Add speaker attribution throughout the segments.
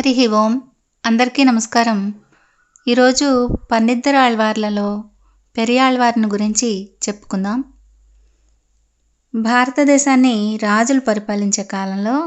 Speaker 1: హరి ఓం. అందరికీ నమస్కారం. ఈరోజు పన్నిద్దరు ఆళ్వార్లలో పెరియాళ్వారిని గురించి చెప్పుకుందాం. భారతదేశాన్ని రాజులు పరిపాలించే కాలంలో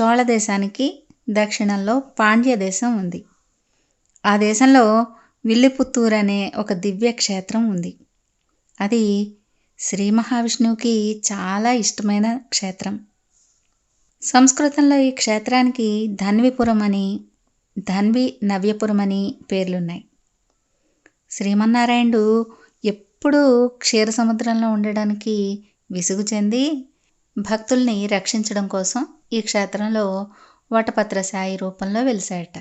Speaker 1: చోళ దేశానికి దక్షిణంలో పాండ్య దేశం ఉంది. ఆ దేశంలో విల్లిపుత్తూరు అనే ఒక దివ్య క్షేత్రం ఉంది. అది శ్రీ మహావిష్ణువుకి చాలా ఇష్టమైన క్షేత్రం. సంస్కృతంలో ఈ క్షేత్రానికి ధన్విపురం అని ధన్వి నవ్యపురం అని పేర్లున్నాయి. శ్రీమన్నారాయణుడు ఎప్పుడూ క్షీర సముద్రంలో ఉండడానికి విసుగు చెంది భక్తుల్ని రక్షించడం కోసం ఈ క్షేత్రంలో వటపత్ర సాయి రూపంలో వెలిసాయట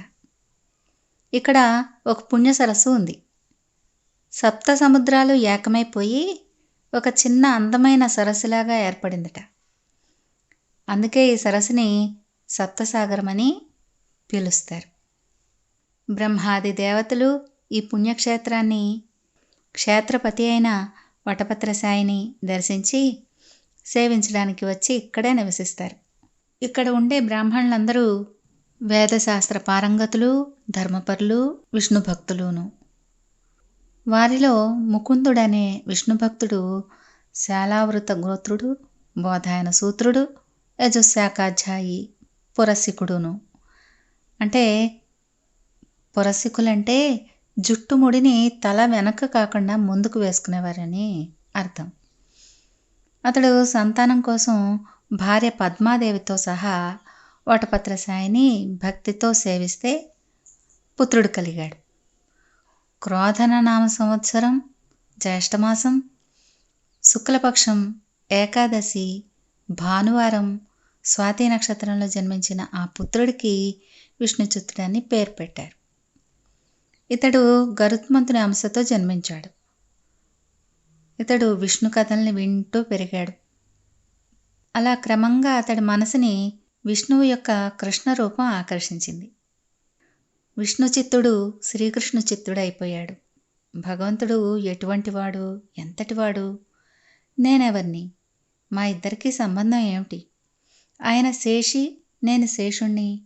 Speaker 1: ఇక్కడ ఒక పుణ్య సరస్సు ఉంది. సప్త సముద్రాలు ఏకమైపోయి ఒక చిన్న అందమైన సరస్సులాగా ఏర్పడిందట. అందుకే ఈ సరస్సుని సప్తసాగరం అని పిలుస్తారు. బ్రహ్మాది దేవతలు ఈ పుణ్యక్షేత్రాన్ని క్షేత్రపతి అయిన వటపత్రసాయిని దర్శించి సేవించడానికి వచ్చి ఇక్కడే నివసిస్తారు. ఇక్కడ ఉండే బ్రాహ్మణులందరూ వేదశాస్త్ర పారంగతులు ధర్మపరులు విష్ణు భక్తులును. వారిలో ముకుందుడనే విష్ణు భక్తుడు శాలావృత గోత్రుడు బోధాయన సూత్రుడు యజుశాఖాధ్యాయి పురసికుడును. అంటే పురసికులంటే జుట్టుముడిని తల వెనక కాకుండా ముందుకు వేసుకునేవారని అర్థం. అతడు సంతానం కోసం భార్య పద్మాదేవితో సహా వటపత్ర సాయిని భక్తితో సేవిస్తే పుత్రుడు కలిగాడు. క్రోధన నామ సంవత్సరం జ్యేష్ఠమాసం శుక్లపక్షం ఏకాదశి భానువారం స్వాతి నక్షత్రంలో జన్మించిన ఆ పుత్రుడికి విష్ణుచిత్తుడని పేరు పెట్టారు. ఇతడు గరుత్మంతుని అంశతో జన్మించాడు. ఇతడు విష్ణు కథల్ని వింటూ పెరిగాడు. అలా క్రమంగా అతడి మనసుని విష్ణువు యొక్క కృష్ణ రూపం ఆకర్షించింది. విష్ణు చిత్తుడు శ్రీకృష్ణ చిత్తుడు అయిపోయాడు భగవంతుడు ఎటువంటివాడు ఎంతటివాడు నేనెవర్ని? మా ఇద్దరికీ సంబంధం ఏమిటి? ఆయన శేషి నేను శేషుణ్ణి.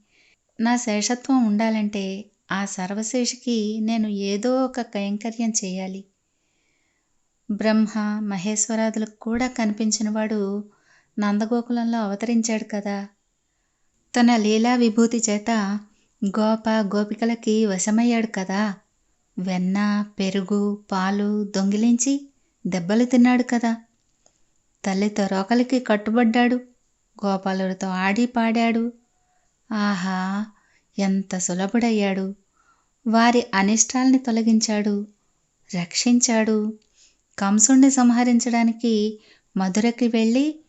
Speaker 1: నా శేషత్వం ఉండాలంటే ఆ సర్వశేషికి నేను ఏదో ఒక కైంకర్యం చేయాలి. బ్రహ్మ మహేశ్వరాదులకు కూడా కనిపించినవాడు నందగోకులంలో అవతరించాడు కదా. తన లీలా విభూతి చేత గోప గోపికలకి వశమయ్యాడు కదా. వెన్న పెరుగు పాలు దొంగిలించి దెబ్బలు తిన్నాడు కదా. తల్లితో రోకలికి కట్టుబడ్డాడు. గోపాలుడితో ఆడి పాడాడు. ఆహా ఎంత సులభుడయ్యాడు. వారి అనిష్టాల్ని తొలగించాడు రక్షించాడు. కంసుణ్ణి సంహరించడానికి మధురకి వెళ్ళి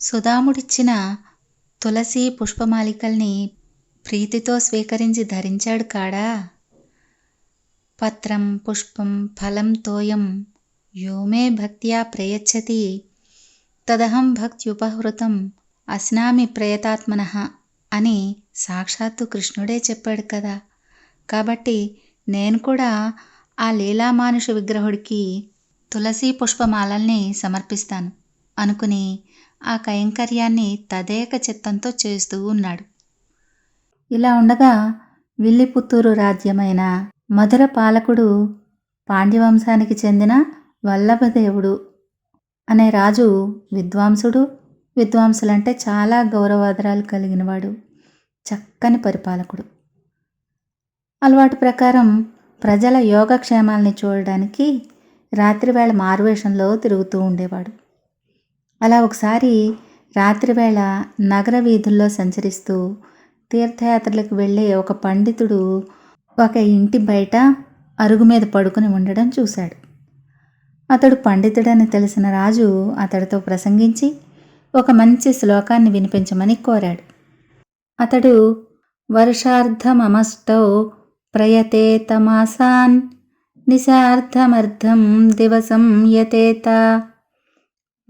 Speaker 1: సుధాముడిచ్చిన తులసి పుష్పమాలికల్ని ప్రీతితో స్వీకరించి ధరించాడు కాడా. పత్రం పుష్పం ఫలం తోయం యోమే భక్త్యా ప్రయచ్చతి. తదహం భక్త్యుపహృతం. అస్నామి ప్రేతాత్మన అని సాక్షాత్తు కృష్ణుడే చెప్పాడు కదా. కాబట్టి నేను కూడా ఆ లీలామానుష విగ్రహుడికి తులసీ పుష్పమాలల్ని సమర్పిస్తాను అనుకుని ఆ కైంకర్యాన్ని తదేక చిత్తంతో చేస్తూ ఉన్నాడు. ఇలా ఉండగా విల్లిపుత్తూరు రాజ్యమైన మధుర పాలకుడు పాండ్యవంశానికి చెందిన వల్లభదేవుడు అనే రాజు విద్వాంసుడు విద్వాంసులంటే చాలా గౌరవాదరాలు కలిగినవాడు చక్కని పరిపాలకుడు. అలవాటు ప్రకారం ప్రజల యోగక్షేమాల్ని చూడడానికి రాత్రివేళ మారువేషంలో తిరుగుతూ ఉండేవాడు. అలా ఒకసారి రాత్రివేళ నగర వీధుల్లో సంచరిస్తూ తీర్థయాత్రలకు వెళ్ళే ఒక పండితుడు ఒక ఇంటి బయట అరుగు మీద పడుకుని ఉండడం చూశాడు. అతడు పండితుడని తెలిసిన రాజు అతడితో ప్రసంగించి ఒక మంచి శ్లోకాన్ని వినిపించమని కోరాడు. అతడు వర్షార్థమమష్టౌ ప్రయతేతమాసాన్ నిశార్థమర్థం దివసం యతేత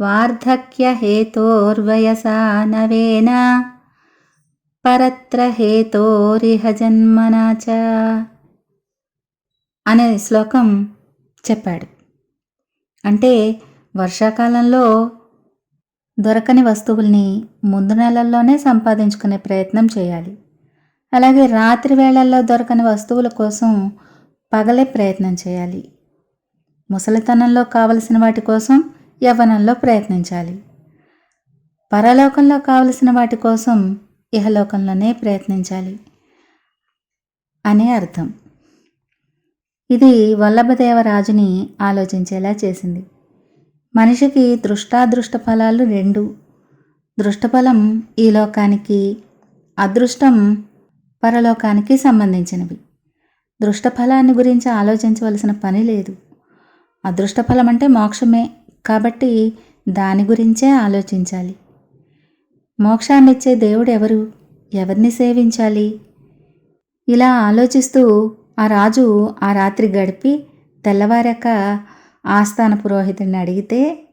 Speaker 1: వార్ధక్యహేతోర్వయసా నవేన పరత్ర హేతోరిహ జన్మనాచ చ అనే శ్లోకం చెప్పాడు. అంటే వర్షాకాలంలో దొరకని వస్తువుల్ని ముందు నెలల్లోనే సంపాదించుకునే ప్రయత్నం చేయాలి. అలాగే రాత్రి వేళల్లో దొరకని వస్తువుల కోసం పగలే ప్రయత్నం చేయాలి. ముసలితనంలో కావలసిన వాటి కోసం యవ్వనంలో ప్రయత్నించాలి. పరలోకంలో కావలసిన వాటి కోసం ఇహలోకంలోనే ప్రయత్నించాలి అనే అర్థం. ఇది వల్లభదేవరాజుని ఆలోచించేలా చేసింది. మనిషికి దృష్టాదృష్ట ఫలాలు రెండు. దృష్టఫలం ఈ లోకానికి అదృష్టం పరలోకానికి సంబంధించినవి. దృష్టఫలాన్ని గురించి ఆలోచించవలసిన పని లేదు. అదృష్టఫలం అంటే మోక్షమే కాబట్టి దాని గురించే ఆలోచించాలి. మోక్షాన్నిచ్చే దేవుడు ఎవరు? ఎవరిని సేవించాలి? ఇలా ఆలోచిస్తూ ఆ రాజు ఆ రాత్రి గడిపి తెల్లవారాక ఆస్థాన పురోహితుడిని అడిగితే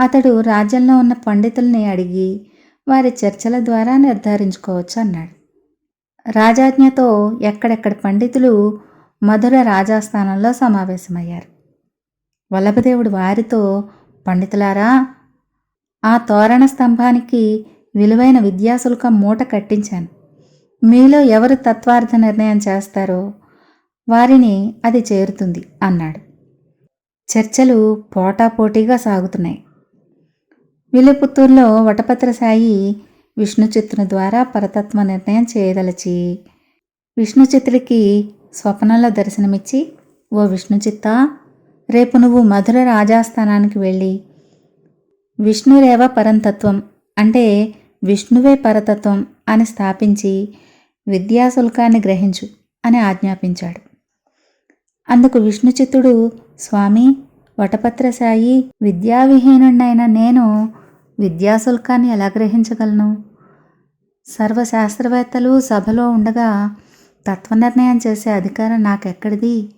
Speaker 1: అతడు రాజ్యంలో ఉన్న పండితుల్ని అడిగి వారి చర్చల ద్వారా నిర్ధారించుకోవచ్చు అన్నాడు. రాజాజ్ఞతో ఎక్కడెక్కడ పండితులు మధుర రాజాస్థానంలో సమావేశమయ్యారు. వల్లభదేవుడు వారితో పండితులారా ఆ తోరణ స్తంభానికి విలువైన విద్యాశుల్కం మూట కట్టించాను. మీలో ఎవరు తత్వార్థ నిర్ణయం చేస్తారో వారిని అది చేరుతుంది అన్నాడు. చర్చలు పోటాపోటీగా సాగుతున్నాయి. విలుపుత్తూరులో వటపత్రసాయి విష్ణుచిత్తుని ద్వారా పరతత్వ నిర్ణయం చేయదలచి విష్ణుచిత్తుడికి స్వప్నంలో దర్శనమిచ్చి ఓ విష్ణుచిత్త రేపు నువ్వు మధుర రాజాస్థానానికి వెళ్ళి విష్ణురేవ పరంతత్వం అంటే విష్ణువే పరతత్వం అని స్థాపించి విద్యాశుల్కాన్ని గ్రహించు అని ఆజ్ఞాపించాడు. అందుకు విష్ణుచిత్తుడు స్వామి వటపత్రసాయి విద్యావిహీనుడైన నేను విద్యాశుల్కాన్ని ఎలా గ్రహించగలను? సర్వశాస్త్రవేత్తలు సభలో ఉండగా తత్వనిర్ణయం చేసే అధికారం నాకెక్కడిది?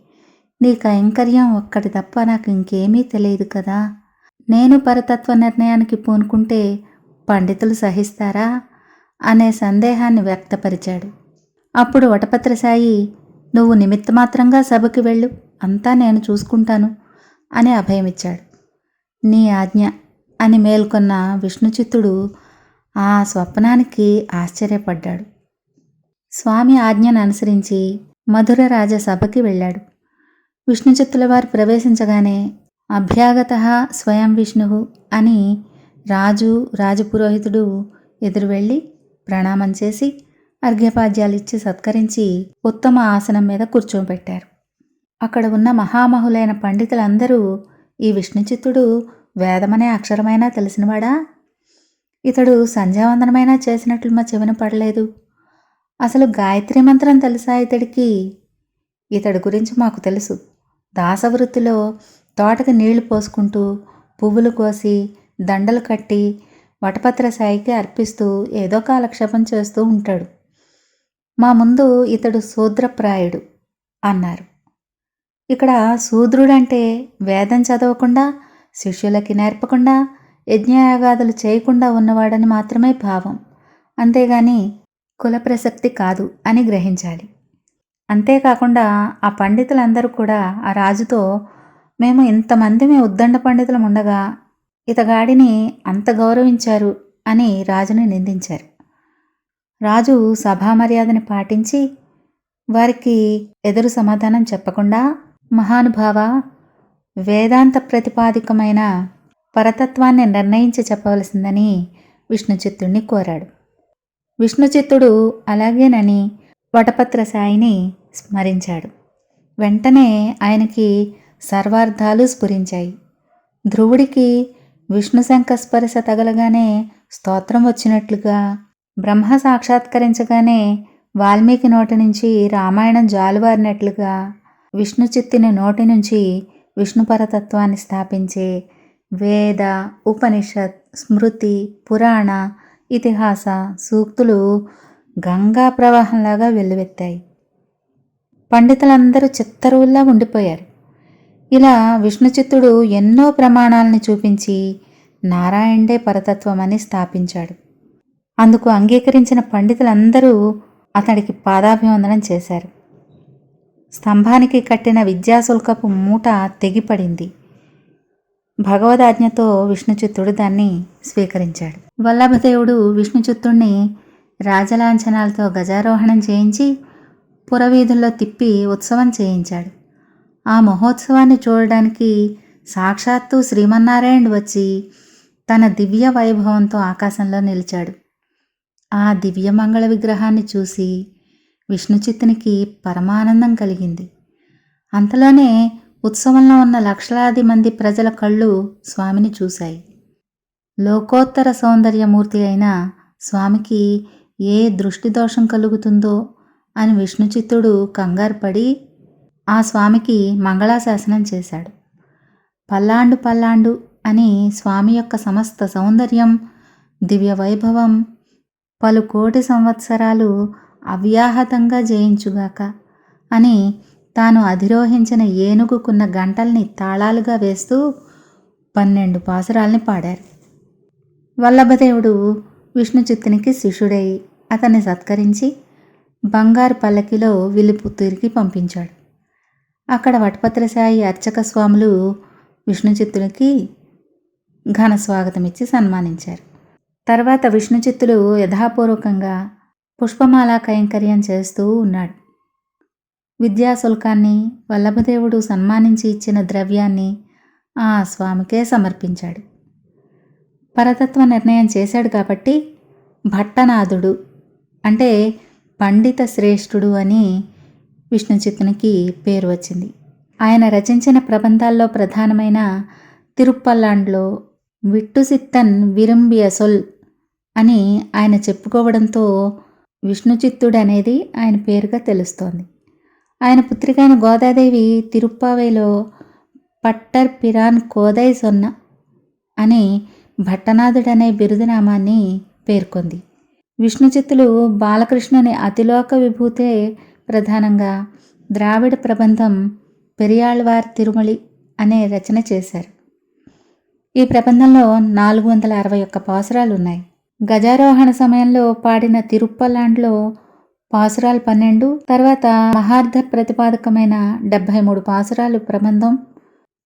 Speaker 1: నీ కైంకర్యం ఒక్కటి తప్ప నాకు ఇంకేమీ తెలియదు కదా. నేను పరతత్వ నిర్ణయానికి పూనుకుంటే పండితులు సహిస్తారా? అనే సందేహాన్ని వ్యక్తపరిచాడు. అప్పుడు వటపత్రసాయి నువ్వు నిమిత్తమాత్రంగా సభకి వెళ్ళు అంతా నేను చూసుకుంటాను అని అభయమిచ్చాడు. నీ ఆజ్ఞ అని మేల్కొన్న విష్ణుచిత్తుడు ఆ స్వప్నానికి ఆశ్చర్యపడ్డాడు. స్వామి ఆజ్ఞను అనుసరించి మధుర రాజ సభకి వెళ్ళాడు. విష్ణుచిత్తుల వారు ప్రవేశించగానే అభ్యాగత స్వయం విష్ణు అని రాజు రాజపురోహితుడు ఎదురు వెళ్ళి ప్రణామం చేసి అర్ఘ్యపాద్యాలు ఇచ్చి సత్కరించి ఉత్తమ ఆసనం మీద కూర్చోబెట్టారు. అక్కడ ఉన్న మహామహులైన పండితులందరూ ఈ విష్ణుచిత్తుడు వేదమనే అక్షరమైనా తెలిసినవాడా? ఇతడు సంధ్యావందనమైనా చేసినట్లు మా చెవిన పడలేదు. అసలు గాయత్రి మంత్రం తెలుసా ఇతడికి? ఇతడి గురించి మాకు తెలుసు. దాసవృత్తిలో తోటకి నీళ్ళు పోసుకుంటూ పువ్వులు కోసి దండలు కట్టి వటపత్ర సాయికి అర్పిస్తూ ఏదో కాలక్షేపం చేస్తూ ఉంటాడు. మా ముందు ఇతడు శూద్రప్రాయుడు అన్నారు. ఇక్కడ శూద్రుడంటే వేదం చదవకుండా శిష్యులకి నేర్పకుండా యజ్ఞయాగాదులు చేయకుండా ఉన్నవాడని మాత్రమే భావం. అంతేగాని కుల ప్రసక్తి కాదు అని గ్రహించాలి. అంతేకాకుండా ఆ పండితులందరూ కూడా ఆ రాజుతో మేము ఇంతమంది మేము ఉద్దండ పండితులం ఉండగా ఇతగాడిని అంత గౌరవించారు అని రాజుని నిందించారు. రాజు సభా మర్యాదని పాటించి వారికి ఎదురు సమాధానం చెప్పకుండా మహానుభావ వేదాంత ప్రతిపాదికమైన పరతత్వాన్ని నిర్ణయించి చెప్పవలసిందని విష్ణుచిత్తుడిని కోరాడు. విష్ణుచిత్తుడు అలాగేనని వటపత్ర సాయిని స్మరించాడు. వెంటనే ఆయనకి సర్వార్థాలు స్ఫురించాయి. ధ్రువుడికి విష్ణు శంఖస్పర్శ తగలగానే స్తోత్రం వచ్చినట్లుగా బ్రహ్మ సాక్షాత్కరించగానే వాల్మీకి నోటి నుంచి రామాయణం జాలువారినట్లుగా విష్ణు చిత్తిని నోటి నుంచి విష్ణుపరతత్వాన్ని స్థాపించే వేద ఉపనిషత్ స్మృతి పురాణ ఇతిహాస సూక్తులు గంగా ప్రవాహంలాగా వెల్లువెత్తాయి. పండితులందరూ చిత్తరువుల్లా ఉండిపోయారు. ఇలా విష్ణుచిత్తుడు ఎన్నో ప్రమాణాలని చూపించి నారాయణే పరతత్వమని స్థాపించాడు. అందుకు అంగీకరించిన పండితులందరూ అతడికి పాదాభివందనం చేశారు. స్తంభానికి కట్టిన విద్యాశుల్కపు మూట తెగిపడింది. భగవదాజ్ఞతో విష్ణుచిత్తుడు దాన్ని స్వీకరించాడు. వల్లభదేవుడు విష్ణుచిత్తుణ్ణి రాజలాంఛనాలతో గజారోహణం చేయించి పురవీధుల్లో తిప్పి ఉత్సవం చేయించాడు. ఆ మహోత్సవాన్ని చూడడానికి సాక్షాత్తు శ్రీమన్నారాయణుడు వచ్చి తన దివ్య వైభవంతో ఆకాశంలో నిలిచాడు. ఆ దివ్యమంగళ విగ్రహాన్ని చూసి విష్ణుచిత్తునికి పరమానందం కలిగింది. అంతలోనే ఉత్సవంలో ఉన్న లక్షలాది మంది ప్రజల కళ్ళు స్వామిని చూశాయి. లోకోత్తర సౌందర్యమూర్తి అయిన స్వామికి ఏ దృష్టి దోషం కలుగుతుందో అని విష్ణుచిత్తుడు కంగారు పడి ఆ స్వామికి మంగళాశాసనం చేశాడు. పల్లాండు పల్లాండు అని స్వామి యొక్క సమస్త సౌందర్యం దివ్య వైభవం పలు కోటి సంవత్సరాలు అవ్యాహతంగా జయించుగాక అని తాను అధిరోహించిన ఏనుగుకున్న గంటల్ని తాళాలుగా వేస్తూ పన్నెండు పాసురాల్ని పాడారు. వల్లభదేవుడు విష్ణుచిత్తునికి శిష్యుడై అతన్ని సత్కరించి బంగారు పల్లకిలో విల్లిపుత్తూరికి పంపించాడు. అక్కడ వటపత్రసాయి అర్చక స్వాములు విష్ణుచిత్తునికి ఘన స్వాగతమిచ్చి సన్మానించారు. తర్వాత విష్ణుచిత్తులు యథాపూర్వకంగా పుష్పమాల కైంకర్యం చేస్తూ ఉన్నాడు. విద్యాశుల్కాన్ని వల్లభదేవుడు సన్మానించి ఇచ్చిన ద్రవ్యాన్ని ఆ స్వామికే సమర్పించాడు. పరతత్వ నిర్ణయం చేశాడు కాబట్టి భట్టనాథుడు అంటే పండిత శ్రేష్ఠుడు అని విష్ణుచిత్తునికి పేరు వచ్చింది. ఆయన రచించిన ప్రబంధాల్లో ప్రధానమైన తిరుప్పల్లాండ్లో విట్టుసిత్తన్ విరుంబియసొల్ అని ఆయన చెప్పుకోవడంతో విష్ణుచిత్తుడు అనేది ఆయన పేరుగా తెలుస్తోంది. ఆయన పుత్రికైన గోదాదేవి తిరుప్పావైలో పట్టర్ పిరాన్ కోదై సొన్న అని భట్టనాథుడనే బిరుదునామాన్ని పేర్కొంది. విష్ణుచిత్తులు బాలకృష్ణుని అతిలోక విభూతే ప్రధానంగా ద్రావిడ ప్రబంధం పెరియాళ్వార్ తిరుమలి అనే రచన చేశారు. ఈ ప్రబంధంలో నాలుగు వందల అరవై ఒక్క పాసురాలు ఉన్నాయి గజారోహణ సమయంలో పాడిన తిరుప్పలాండ్లో పాసురాలు పన్నెండు తర్వాత మహార్థ ప్రతిపాదకమైన డెబ్భై మూడు పాసురాలు ప్రబంధం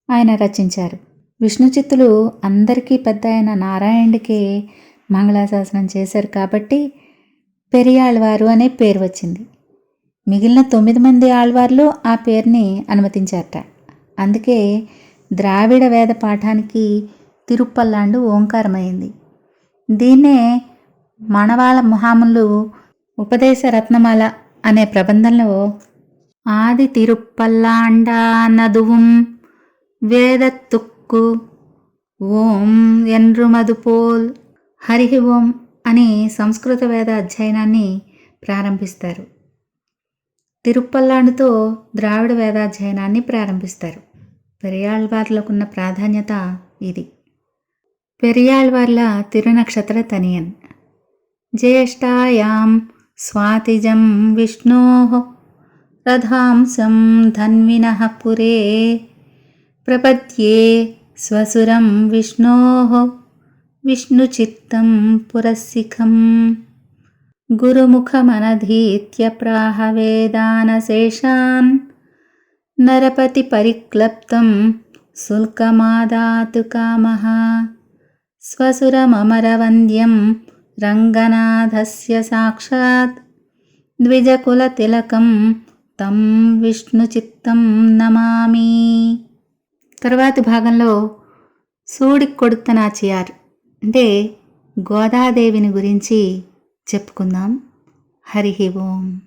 Speaker 1: ఆయన రచించారు. విష్ణుచిత్తులు అందరికీ పెద్ద అయిన నారాయణుడికే మంగళాశాసనం చేశారు కాబట్టి పెరియాళ్వారు అనే పేరు వచ్చింది. మిగిలిన తొమ్మిది మంది ఆళ్వార్లు ఆ పేరుని అనుమతించారట. అందుకే ద్రావిడ వేద పాఠానికి తిరుప్పల్లాండు ఓంకారమైంది దీన్నే మనవాళ మహాములు ఉపదేశ రత్నమాల అనే ప్రబంధంలో ఆది తిరుప్పల్లాండా నదువుం వేదత్తుక్కు ఓం ఎన్రుమదుపోల్ హరి ఓం అని సంస్కృత వేద అధ్యయనాన్ని ప్రారంభిస్తారు. తిరుప్పల్లాండుతో ద్రావిడ వేదాధ్యయనాన్ని ప్రారంభిస్తారు. పెరియాళ్వార్లకున్న ప్రాధాన్యత ఇది. పెరియాళ్వార్ల తిరునక్షత్ర తనియన్. జ్యేష్ఠాయాం స్వాతిజం విష్ణో రథాంశం ధన్వినః పురే. ప్రపద్యే స్వసురం విష్ణో విష్ణుచిత్తం పురశిఖం గురుముఖమనధీత్య ప్రాహ వేదానశేషాన్ నరపతి పరిక్లప్తం శుల్కమాదాతు కామః. స్వసురమమరవంద్యం రంగనాథస్య సాక్షాత్ ద్విజకులతిలకం తం విష్ణుచిత్తం నమామి తరువాతి భాగంలో సూడి కొడుతనాచియార్ అంటే గోదాదేవిని గురించి చెప్పుకుందాం. హరి ఓం.